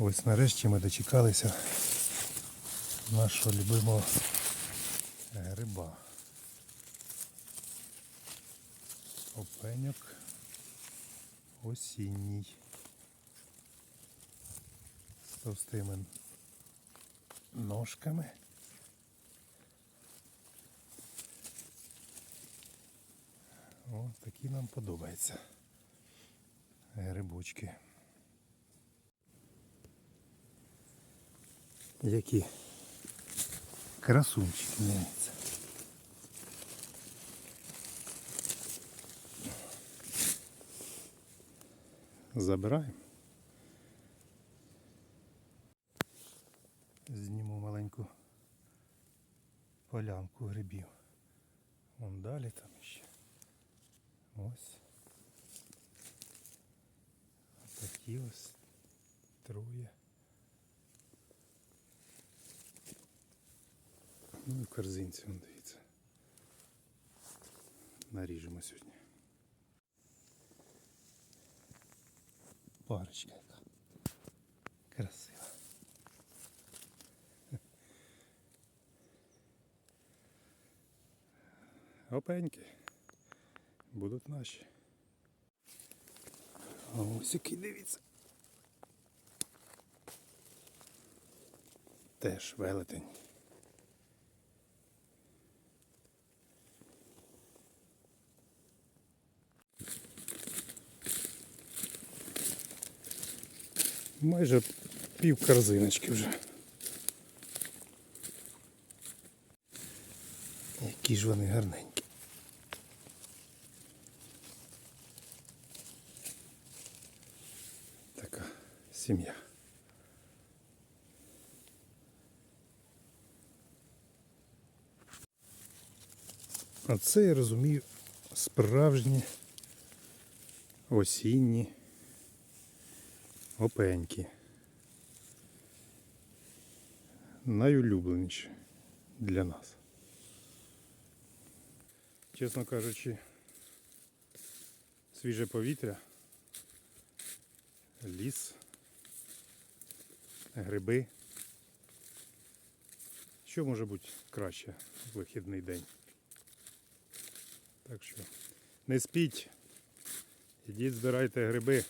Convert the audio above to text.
Ось нарешті ми дочекалися нашого любимого гриба. Опеньок осінній. З товстими ножками. О, такі нам подобаються грибочки. Які красунчики дивіться. Забираємо. Зніму маленьку полянку грибів. Вон далі там ще. Ось. Такі ось троє. Ну і корзинці, вон дивіться. Наріжемо сьогодні. Парочка яка. Красива. Опеньки. Будуть наші. А ось який дивіться. Теж велетень. Майже пів корзиночки вже. Які ж вони гарненькі. Така сім'я. А це я розумію справжні осінні опеньки. Найулюбленіші для нас. Чесно кажучи, свіже повітря, ліс, гриби. Що може бути краще в вихідний день? Так що не спіть, ідіть збирайте гриби.